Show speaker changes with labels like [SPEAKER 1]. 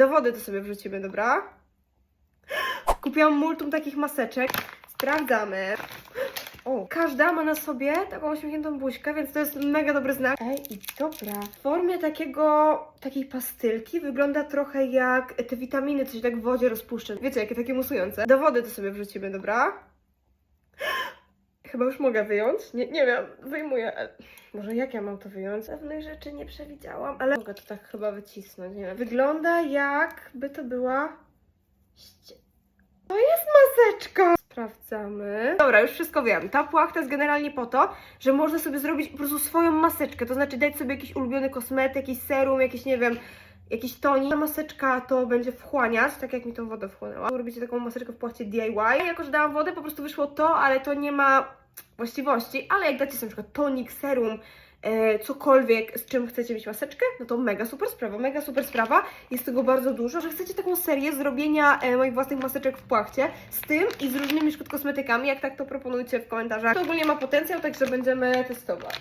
[SPEAKER 1] Do wody to sobie wrzucimy, dobra? Kupiłam multum takich maseczek. Sprawdzamy. O, każda ma na sobie taką uśmiechniętą buźkę, więc to jest mega dobry znak. Ej, i dobra. W formie takiego, takiej pastylki wygląda trochę jak te witaminy, co się tak w wodzie rozpuszcza. Wiecie, jakie takie musujące. Do wody to sobie wrzucimy, dobra? Chyba już mogę wyjąć? Nie, nie wiem, wyjmuję. Może jak ja mam to wyjąć? Pewnych rzeczy nie przewidziałam, ale mogę to tak chyba wycisnąć, nie wiem. Wygląda jakby to była... To jest maseczka! Sprawdzamy. Dobra, już wszystko wiem. Ta płachta jest generalnie po to, że można sobie zrobić po prostu swoją maseczkę, to znaczy dać sobie jakiś ulubiony kosmetyk, jakiś serum, jakiś, nie wiem, jakiś tonik. Ta maseczka to będzie wchłaniać, tak jak mi tą wodę wchłonęła. Robicie taką maseczkę w płachcie DIY. Jako, że dałam wodę, po prostu wyszło to, ale to nie ma właściwości, ale jak dacie sobie na przykład tonik, serum, e, cokolwiek, z czym chcecie mieć maseczkę, no to mega super sprawa, mega super sprawa. Jest tego bardzo dużo, że chcecie taką serię zrobienia e, moich własnych maseczek w płachcie z tym i z różnymi szkód kosmetykami, jak tak to proponujcie w komentarzach. To ogólnie ma potencjał, także będziemy testować.